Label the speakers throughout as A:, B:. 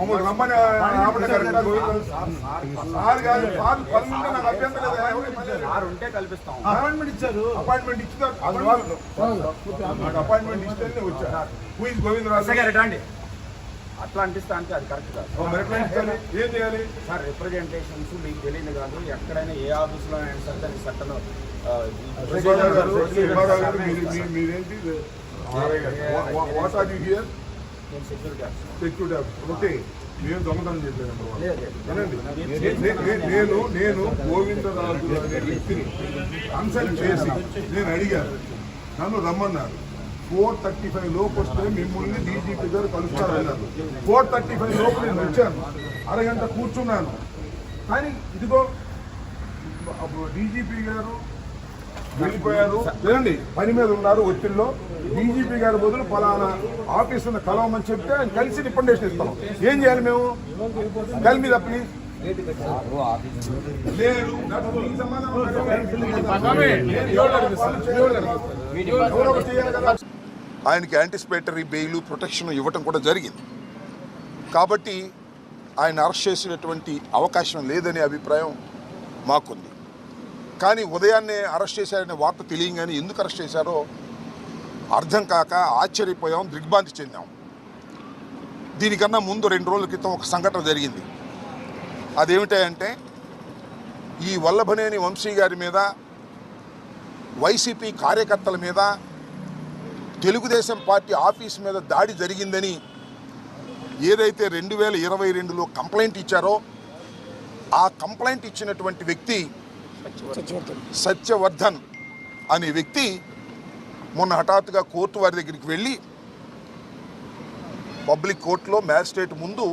A: మమ్మల్ని రమ్మని? Sir sir పనులు ఉంటే నాకు అభ్యంతరం
B: కల్పిస్తాం
C: అపాయింట్మెంట్ ఇచ్చారు
A: అపాయింట్మెంట్ ఇచ్చిన నాకు అపాయింట్మెంట్ ఇస్తేనే వచ్చా హూ ఇస్ గోవిందరాజు
B: గారు రండి అట్లా అనిపిస్తా అంటే అది కరెక్ట్ కాదు?
A: ఏం చేయాలి
B: సార్ రిప్రజెంటేషన్స్ మీకు తెలియదు కాదు ఎక్కడైనా ఏ ఆఫీస్లో అయినా సరే దానికి చట్టంలో
A: మీరేంటి వాట్ ఆర్ యూ హియర్
B: నేను security officer.
A: Security officer okay. మేము దొంగతనం చేయలేదు నేను నేను గోవిందరాజు అనే వ్యక్తిని కన్సల్ట్ చేసి నేను అడిగాను. నన్ను రమ్మన్నారు. ఫోర్ థర్టీ ఫైవ్ లోపు వస్తే మిమ్మల్ని డీజీపీ గారు కలుస్తారన్నారు. ఫోర్ థర్టీ ఫైవ్ లోపు నేను వచ్చాను. అరగంట కూర్చున్నాను. కానీ ఇదిగో డీజీపీ గారు వెళ్ళిపోయారు వినండి పని మీద ఉన్నారు ఒత్తిడిలో. డీజీపీ గారి బదులు ఫలానా ఆఫీసును కలవమని చెప్తే ఆయన కలిసి రికమెండేషన్ ఇస్తాం. ఏం చేయాలి మేము? కల్ మీద ప్లీజ్. ఆయనకి యాంటిసిపేటరీ బెయిల్ ప్రొటెక్షన్ ఇవ్వటం కూడా జరిగింది. కాబట్టి ఆయన అరెస్ట్ చేసినటువంటి అవకాశం లేదనే అభిప్రాయం మాకుంది. కానీ ఉదయాన్నే అరెస్ట్ చేశారనే వార్త తెలియగానే ఎందుకు అరెస్ట్ చేశారో అర్థం కాక ఆశ్చర్యపోయాం దిగ్భ్రాంతి చెందాం. దీనికన్నా ముందు రెండు రోజుల క్రితం ఒక సంఘటన జరిగింది. అదేమిటంటే ఈ వల్లభనేని వంశీ గారి మీద వైసీపీ కార్యకర్తల మీద తెలుగుదేశం పార్టీ ఆఫీస్ మీద దాడి జరిగిందని ఏదైతే రెండు వేల ఇరవై రెండులో కంప్లైంట్ ఇచ్చారో ఆ కంప్లైంట్ ఇచ్చినటువంటి వ్యక్తి సత్యవర్ధన్. అనే వ్యక్తి మొన్న హఠాత్తుగా కోర్టు వారి దగ్గరికి వెళ్ళి పబ్లిక్ కోర్టులో మ్యాజిస్ట్రేట్ ముందు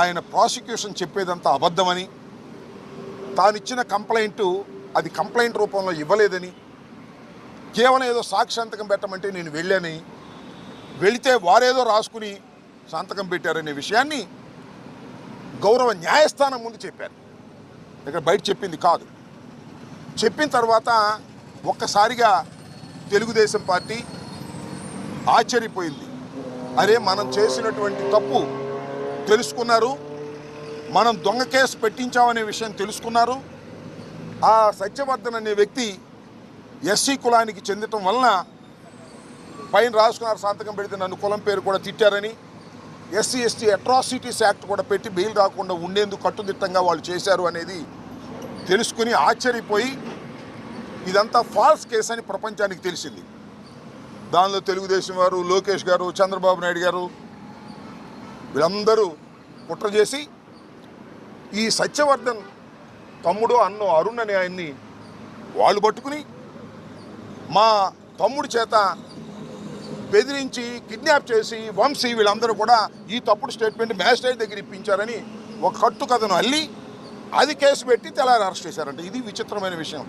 A: ఆయన ప్రాసిక్యూషన్ చెప్పేదంతా అబద్ధమని తానిచ్చిన కంప్లైంట్ అది కంప్లైంట్ రూపంలో ఇవ్వలేదని కేవలం ఏదో సాక్షి సంతకం పెట్టమంటే నేను వెళ్ళాని వెళితే వారేదో రాసుకుని సంతకం పెట్టారనే విషయాన్ని గౌరవ న్యాయస్థానం ముందు చెప్పారు. ఇక్కడ బయట చెప్పింది కాదు. చెప్పిన తర్వాత ఒక్కసారిగా తెలుగుదేశం పార్టీ ఆశ్చర్యపోయింది. అరే మనం చేసినటువంటి తప్పు తెలుసుకున్నారు. మనం దొంగ కేసు పెట్టించామనే విషయం తెలుసుకున్నారు. ఆ సత్యవర్ధన్ అనే వ్యక్తి ఎస్సీ కులానికి చెందటం వలన పైన రాసుకున్నారు సంతకం పెడితే నన్ను కులం పేరు కూడా తిట్టారని ఎస్సీ ఎస్టీ అట్రాసిటీస్ యాక్ట్ కూడా పెట్టి బెయిల్ రాకుండా ఉండేందుకు కట్టుదిట్టంగా వాళ్ళు చేశారు అనేది తెలుసుకుని ఆశ్చర్యపోయి ఇదంతా ఫాల్స్ కేసు అని ప్రపంచానికి తెలిసింది. దానిలో తెలుగుదేశం వారు లోకేష్ గారు చంద్రబాబు నాయుడు గారు వీళ్ళందరూ కుట్ర చేసి ఈ సత్యవర్ధన్ తమ్ముడు అన్నో అరుణ్ అనే ఆయన్ని వాళ్ళు పట్టుకుని మా తమ్ముడి చేత బెదిరించి కిడ్నాప్ చేసి వంశీ వీళ్ళందరూ కూడా ఈ తప్పుడు స్టేట్మెంట్ మ్యాజిస్ట్రేట్ దగ్గర ఇప్పించారని ఒక కట్టు కథను అల్లి అది కేసు పెట్టి తెల్లారి అరెస్ట్ చేశారంట. ఇది విచిత్రమైన విషయం.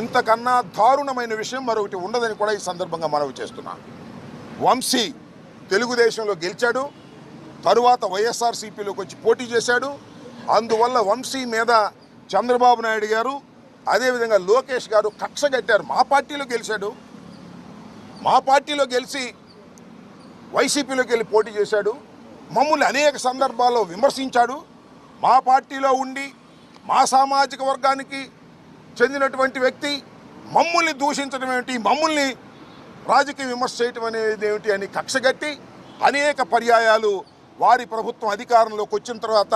A: ఇంతకన్నా దారుణమైన విషయం మరొకటి ఉండదని కూడా ఈ సందర్భంగా మనవి చేస్తున్నా. వంశీ తెలుగుదేశంలో గెలిచాడు తరువాత వైఎస్ఆర్సీపీలోకి వచ్చి పోటీ చేశాడు. అందువల్ల వంశీ మీద చంద్రబాబు నాయుడు గారు అదేవిధంగా లోకేష్ గారు కక్ష కట్టారు. మా పార్టీలో గెలిచాడు. మా పార్టీలో గెలిచి వైసీపీలోకి వెళ్ళి పోటీ చేశాడు. మమ్మల్ని అనేక సందర్భాల్లో విమర్శించాడు. మా పార్టీలో ఉండి మా సామాజిక వర్గానికి చెందినటువంటి వ్యక్తి మమ్మల్ని దూషించడం ఏమిటి మమ్మల్ని రాజకీయ విమర్శ చేయటం అనేది ఏమిటి అని కక్షగట్టి అనేక పర్యాయాలు వారి ప్రభుత్వం అధికారంలోకి వచ్చిన తర్వాత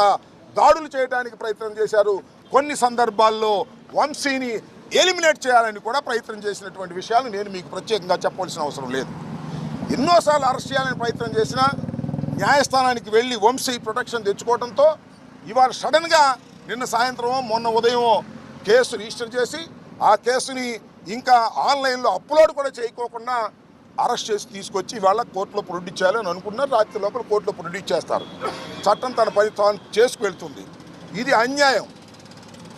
A: దాడులు చేయడానికి ప్రయత్నం చేశారు. కొన్ని సందర్భాల్లో వంశీని ఎలిమినేట్ చేయాలని కూడా ప్రయత్నం చేసినటువంటి విషయాలు నేను మీకు ప్రత్యేకంగా చెప్పవలసిన అవసరం లేదు. ఎన్నోసార్లు అరెస్ట్ చేయాలని ప్రయత్నం చేసినా న్యాయస్థానానికి వెళ్ళి వంశీ ప్రొటెక్షన్ తెచ్చుకోవడంతో ఇవాళ సడన్గా నిన్న సాయంత్రం మొన్న ఉదయం కేసు రిజిస్టర్ చేసి ఆ కేసుని ఇంకా ఆన్లైన్లో అప్లోడ్ కూడా చేయకోకుండా అరెస్ట్ చేసి తీసుకొచ్చి ఇవాళ కోర్టులో ప్రొడ్యూస్ చేయాలని అనుకున్నారు రాత్రి లోపల కోర్టులో ప్రొడ్యూస్ చేస్తారు చట్టం తన పని తాను చేసుకువెళ్తుంది ఇది అన్యాయం.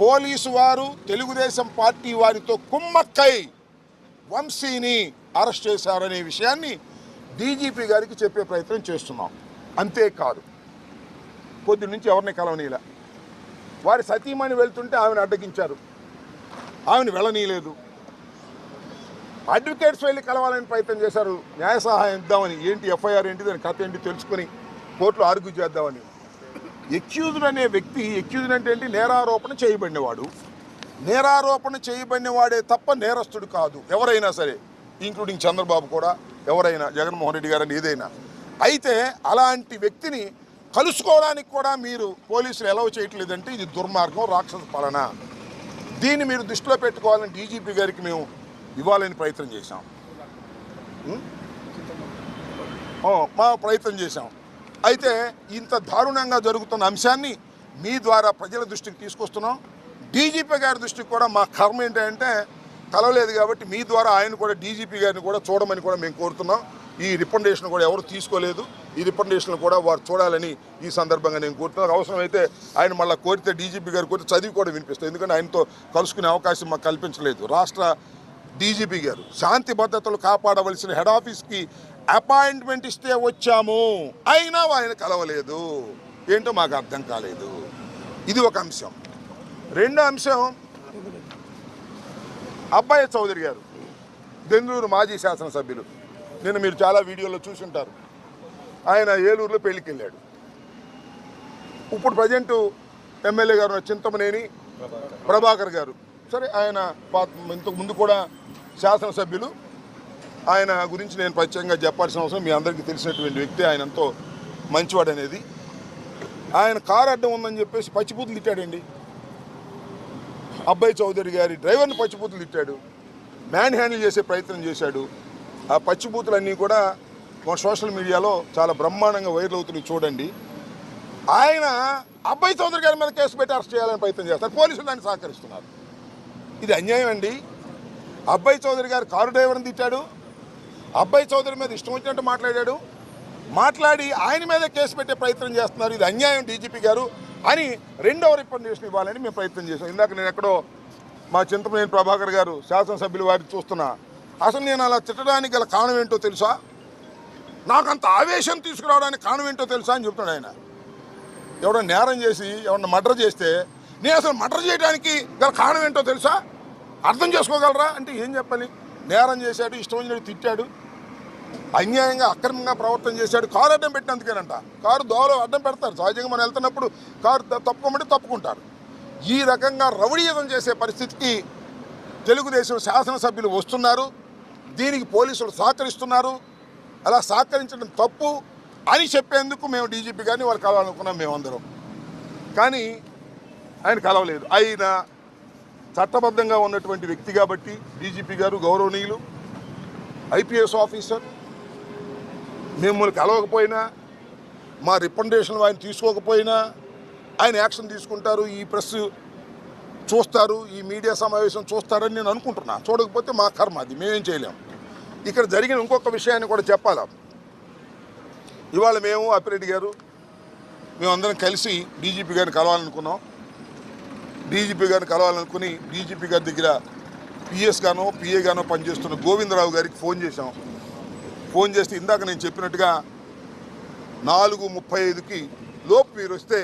A: పోలీసు వారు తెలుగుదేశం పార్టీ వారితో కుమ్మక్కై వంశీని అరెస్ట్ చేశారనే విషయాన్ని డీజీపీ గారికి చెప్పే ప్రయత్నం చేస్తున్నాం. అంతేకాదు పొద్దు నుంచి ఎవరిని కలవనీలా వారి సతీమణి వెళ్తుంటే ఆమెను అడ్డగించారు. ఆమెను వెళ్ళనీయలేదు. అడ్వకేట్స్ వెళ్ళి కలవాలని ప్రయత్నం చేశారు. న్యాయ సహాయం ఇద్దామని ఏంటి ఎఫ్ఐఆర్ ఏంటి దాని కథ ఏంటి తెలుసుకొని కోర్టులో ఆర్గ్యూ చేద్దామని. ఎక్యూజ్డ్ అనే వ్యక్తి ఎక్యూజ్డ్ అంటే ఏంటి? నేరారోపణ చేయబడినవాడు. నేరారోపణ చేయబడినవాడే తప్ప నేరస్తుడు కాదు ఎవరైనా సరే ఇంక్లూడింగ్ చంద్రబాబు కూడా ఎవరైనా జగన్మోహన్ రెడ్డి గారని ఏదైనా. అయితే అలాంటి వ్యక్తిని కలుసుకోవడానికి కూడా మీరు పోలీసులు ఎలవ్ చేయట్లేదంటే ఇది దుర్మార్గం రాక్షస పాలన. దీన్ని మీరు దృష్టిలో పెట్టుకోవాలని డీజీపీ గారికి మేము ఇవ్వాలని ప్రయత్నం చేశాం. మా ప్రయత్నం చేశాం. అయితే ఇంత దారుణంగా జరుగుతున్న అంశాన్ని మీ ద్వారా ప్రజల దృష్టికి తీసుకొస్తున్నాం. డీజీపీ గారి దృష్టికి కూడా మా కర్మ ఏంటంటే కలవలేదు కాబట్టి మీ ద్వారా ఆయన కూడా డీజీపీ గారిని కూడా చూడమని కూడా మేము కోరుతున్నాం. ఈ రికమెండేషన్ కూడా ఎవరు తీసుకోలేదు. ఈ రికమెండేషన్ కూడా వారు చూడాలని ఈ సందర్భంగా నేను కోరుతున్నాను. అవసరమైతే ఆయన మళ్ళీ కోరితే డీజీపీ గారు కోరితే చదివి కూడా వినిపిస్తుంది ఎందుకంటే ఆయనతో కలుసుకునే అవకాశం మాకు కల్పించలేదు. రాష్ట్ర డీజీపీ గారు శాంతి భద్రతలు కాపాడవలసిన హెడ్ ఆఫీస్కి అపాయింట్మెంట్ ఇస్తే వచ్చాము. అయినా ఆయన కలవలేదు. ఏంటో మాకు అర్థం కాలేదు. ఇది ఒక అంశం. రెండో అంశం అబ్బాయి చౌదరి గారు దెందూరు మాజీ శాసనసభ్యులు. నిన్న మీరు చాలా వీడియోలో చూసుంటారు. ఆయన ఏలూరులో పెళ్ళికి వెళ్ళాడు ఇప్పుడు ప్రజెంట్ ఎమ్మెల్యే గారు చింతమనేని ప్రభాకర్ గారు. సరే ఆయన పా- ఇంతకు ముందు కూడా శాసనసభ్యులు. ఆయన గురించి నేను ప్రత్యేకంగా చెప్పాల్సిన అవసరం మీ అందరికీ తెలిసినటువంటి వ్యక్తి ఆయన ఎంతో మంచివాడు అనేది. ఆయన కారు అడ్డం ఉందని చెప్పేసి పచ్చిపూతులు తిట్టాడండి. అబ్బాయి చౌదరి గారి డ్రైవర్ని పచ్చిపూతులు తిట్టాడు. మ్యాన్ హ్యాండిల్ చేసే ప్రయత్నం చేశాడు. ఆ పచ్చిపూతులన్నీ కూడా మన సోషల్ మీడియాలో చాలా బ్రహ్మాండంగా వైరల్ అవుతున్నాయి చూడండి. ఆయన అబ్బాయి చౌదరి గారి మీద కేసు పెట్టి అరెస్ట్ చేయాలని ప్రయత్నం చేస్తారు. పోలీసులు దాన్ని సహకరిస్తున్నారు. ఇది అన్యాయం అండి. అబ్బాయి చౌదరి గారు కారు డ్రైవర్ని తిట్టాడు. అబ్బాయి చౌదరి మీద ఇష్టం వచ్చినట్టు మాట్లాడాడు. మాట్లాడి ఆయన మీద కేసు పెట్టే ప్రయత్నం చేస్తున్నారు. ఇది అన్యాయం డీజీపీ గారు అని రెండవ రికమెండేషన్ ఇవ్వాలని మేము ప్రయత్నం చేసాం ఇందాక నేను ఎక్కడో మా చింతమనేని ప్రభాకర్ గారు శాసనసభ్యులు వారిని చూస్తున్నా. అసలు నేను అలా తిట్టడానికి గల కారణం ఏంటో తెలుసా? నాకంత ఆవేశం తీసుకురావడానికి కారణం ఏంటో తెలుసా అని చెప్తున్నాడు ఆయన. ఎవడో నేరం చేసి ఎవరన్నా మర్డర్ చేస్తే నేను అసలు మర్డర్ చేయడానికి గల కారణం ఏంటో తెలుసా? అర్థం చేసుకోగలరా? అంటే ఏం చెప్పాలి? నేరం చేశాడు ఇష్టం వచ్చినట్టు తిట్టాడు. అన్యాయంగా అక్రమంగా ప్రవర్తన చేశాడు. కారు అడ్డం పెట్టినందుకేనంట. కారు దోలో అడ్డం పెడతారు. సహజంగా మనం వెళ్తున్నప్పుడు కారు తప్పుకోమంటే తప్పుకుంటారు. ఈ రకంగా రౌడీయుతం చేసే పరిస్థితికి తెలుగుదేశం శాసనసభ్యులు వస్తున్నారు. దీనికి పోలీసులు సహకరిస్తున్నారు. అలా సహకరించడం తప్పు అని చెప్పేందుకు మేము డీజీపీ గారిని వాళ్ళు కలవాలనుకున్నాం మేమందరం. కానీ ఆయన కలవలేదు. ఆయన చట్టబద్ధంగా ఉన్నటువంటి వ్యక్తి కాబట్టి డీజీపీ గారు గౌరవనీయులు ఐపీఎస్ ఆఫీసర్ మిమ్మల్ని కలవకపోయినా మా రికమెండేషన్ ఆయన తీసుకోకపోయినా ఆయన యాక్షన్ తీసుకుంటారు ఈ ప్రెస్ చూస్తారు ఈ మీడియా సమావేశం చూస్తారని నేను అనుకుంటున్నాను చూడకపోతే మా కర్మ అది మేమేం చేయలేము ఇక్కడ జరిగిన ఇంకొక విషయాన్ని కూడా చెప్పాలా? ఇవాళ మేము అప్పిరెడ్డి గారు మేమందరం కలిసి డీజీపీ గారిని కలవాలనుకున్నాం. డీజీపీ గారిని కలవాలనుకుని డీజీపీ గారి దగ్గర పిఎస్ గానో పిఏ గానో పనిచేస్తున్న గోవిందరావు గారికి ఫోన్ చేశాం. ఫోన్ చేస్తే ఇందాక నేను చెప్పినట్టుగా నాలుగు ముప్పై ఐదుకి లోపు మీరు వస్తే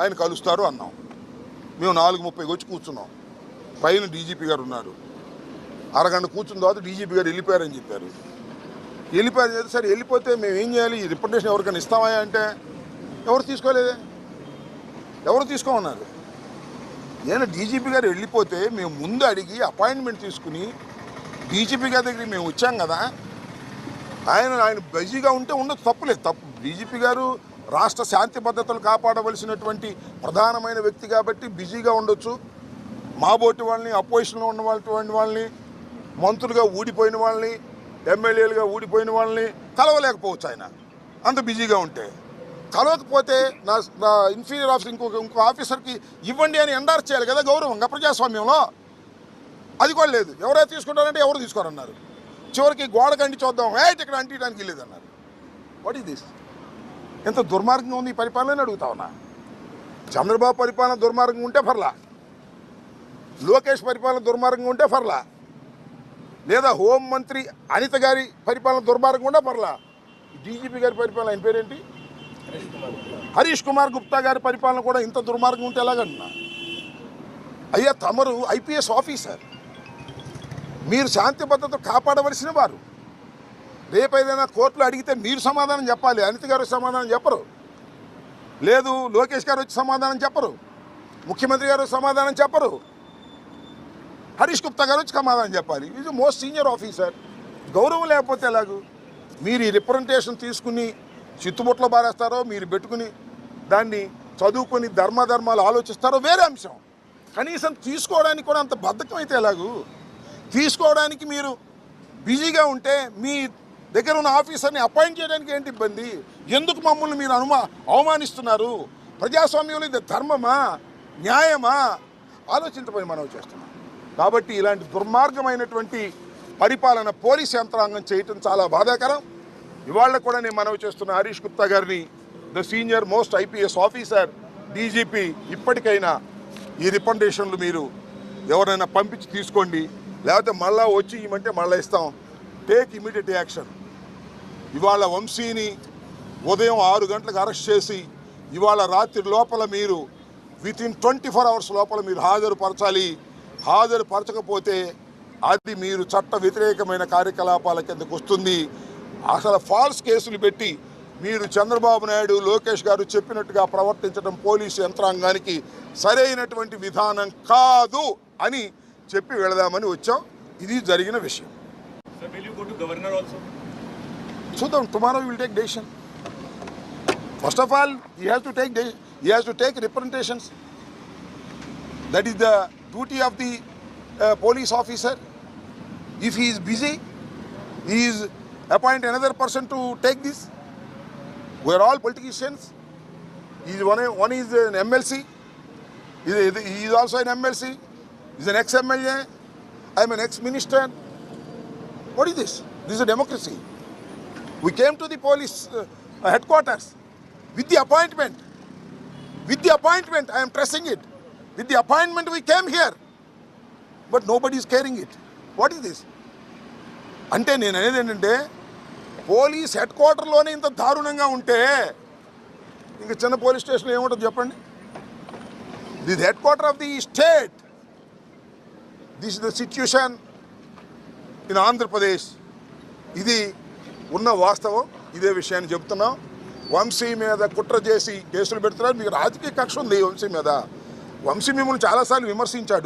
A: ఆయన కలుస్తారు అన్నాం. మేము నాలుగు ముప్పైకి వచ్చి కూర్చున్నాం. పైన డీజీపీ గారు ఉన్నారు. అరగంట కూర్చున్న తర్వాత డీజీపీ గారు వెళ్ళిపోయారని చెప్పారు. వెళ్ళిపోయారు చేస్తే సరే వెళ్ళిపోతే మేము ఏం చేయాలి? ఈ రిప్రజెంటేషన్ ఎవరికైనా ఇస్తామా అంటే ఎవరు తీసుకోలేదే? ఎవరు తీసుకోమన్నారు? నేను డీజీపీ గారు వెళ్ళిపోతే మేము ముందు అడిగి అపాయింట్మెంట్ తీసుకుని డీజీపీ గారి దగ్గరికి మేము వచ్చాం కదా. ఆయన ఆయన బిజీగా ఉంటే ఉండదు తప్పులేదు. తప్పు డీజీపీ గారు రాష్ట్ర శాంతి భద్రతలు కాపాడవలసినటువంటి ప్రధానమైన వ్యక్తి కాబట్టి బిజీగా ఉండొచ్చు. మాబోటి వాళ్ళని అపోజిషన్లో ఉన్న వాళ్ళటువంటి వాళ్ళని మంత్రులుగా ఊడిపోయిన వాళ్ళని ఎమ్మెల్యేలుగా ఊడిపోయిన వాళ్ళని కలవలేకపోవచ్చు ఆయన. అంత బిజీగా ఉంటే. కలవకపోతే నా నా ఇన్ఫీరియర్ ఆఫీసర్ ఇంకొక ఇంకో ఆఫీసర్కి ఇవ్వండి అని ఎండార్స్ చేయాలి కదా గౌరవంగా ప్రజాస్వామ్యంలో. అది కూడా లేదు. ఎవరైతే తీసుకుంటారంటే ఎవరు తీసుకోరన్నారు. చివరికి గోడ కంటి చూద్దాం. ఏట్ ఇక్కడ అంటియడానికి వెళ్ళేదన్నారు. వాట్ ఈస్ దిస్ ఎంత దుర్మార్గంగా ఉంది ఈ పరిపాలన అడుగుతా ఉన్నా. చంద్రబాబు పరిపాలన దుర్మార్గంగా ఉంటే పర్లా. లోకేష్ పరిపాలన దుర్మార్గంగా ఉంటే పర్లా. లేదా హోం మంత్రి అనిత గారి పరిపాలన దుర్మార్గంగా ఉంటే పర్లా. డీజీపీ గారి పరిపాలన ఆయన పేరేంటి? హరీష్ కుమార్ గుప్తా గారి పరిపాలన కూడా ఇంత దుర్మార్గం ఉంటే ఎలాగన్న? అయ్యా తమరు ఐపీఎస్ ఆఫీసర్. మీరు శాంతి భద్రత కాపాడవలసిన వారు. రేపు ఏదైనా కోర్టులో అడిగితే మీరు సమాధానం చెప్పాలి. అనిత గారు సమాధానం చెప్పరు. లేదు లోకేష్ గారు వచ్చి సమాధానం చెప్పరు. ముఖ్యమంత్రి గారు సమాధానం చెప్పరు. హరీష్ గుప్తా గారు వచ్చి సమాధానం చెప్పాలి. Is most senior officer. గౌరవం లేకపోతే ఎలాగూ? మీరు ఈ రిప్రజెంటేషన్ తీసుకుని చిత్తుబుట్లో పారేస్తారో మీరు పెట్టుకుని దాన్ని చదువుకొని ధర్మధర్మాలు ఆలోచిస్తారో వేరే అంశం. కనీసం తీసుకోవడానికి కూడా అంత బద్ధకం అయితే ఎలాగూ? తీసుకోవడానికి మీరు బిజీగా ఉంటే మీ దగ్గర ఉన్న ఆఫీసర్ని అపాయింట్ చేయడానికి ఏంటి ఇబ్బంది? ఎందుకు మమ్మల్ని మీరు అనుమా అవమానిస్తున్నారు? ప్రజాస్వామ్యంలో ఇది ధర్మమా? న్యాయమా? ఆలోచించబోయి మనం చేస్తున్నాం. కాబట్టి ఇలాంటి దుర్మార్గమైనటువంటి పరిపాలన పోలీస్ యంత్రాంగం చేయటం చాలా బాధాకరం. ఇవాళ కూడా నేను మనవి చేస్తున్న హరీష్ గుప్తా గారిని the senior most IPS officer DGP ఇప్పటికైనా ఈ రికమెండేషన్లు మీరు ఎవరైనా పంపించి తీసుకోండి. లేకపోతే మళ్ళా వచ్చి ఇవ్వమంటే మళ్ళీ ఇస్తాం. టేక్ ఇమీడియట్ యాక్షన్ ఇవాళ వంశీని ఉదయం ఆరు గంటలకు అరెస్ట్ చేసి ఇవాళ రాత్రి లోపల మీరు within twenty four hours లోపల మీరు హాజరుపరచాలి. హాజరుపరచకపోతే అది మీరు చట్ట వ్యతిరేకమైన కార్యకలాపాల కిందకు వస్తుంది. అసలు ఫాల్స్ కేసులు పెట్టి మీరు చంద్రబాబు నాయుడు లోకేష్ గారు చెప్పినట్టుగా ప్రవర్తించడం పోలీసు యంత్రాంగానికి సరైనటువంటి విధానం కాదు అని చెప్పి వెళదామని వచ్చాం. ఇది జరిగిన విషయం? చూద్దాం. Tomorrow will take decision first of all he has to take he has to take representations that is the duty of the police officer if he is busy he Is appoint another person to take this we are all politicians is one one is an MLC is also an MLC is an ex MLA I'm an ex minister what is this this is democracy We came to the police uh, headquarters with the appointment. With the appointment, I am pressing it. With the appointment, we came here. But nobody is carrying it. What is this? అంటే నేను అనేది ఏంటంటే police head క్వార్టర్లోనే ఇంత దారుణంగా ఉంటే ఇంకా చిన్న పోలీస్ స్టేషన్ ఏముంటుంది చెప్పండి? This head quarter of the state this the situation in Andhra Pradesh ఇది ఉన్న వాస్తవం. ఇదే విషయాన్ని చెప్తున్నాం. వంశీ మీద కుట్ర చేసి కేసులు పెడుతున్నారు. మీకు రాజకీయ కక్ష ఉంది వంశీ మీద. వంశీ మిమ్మల్ని చాలాసార్లు విమర్శించాడు.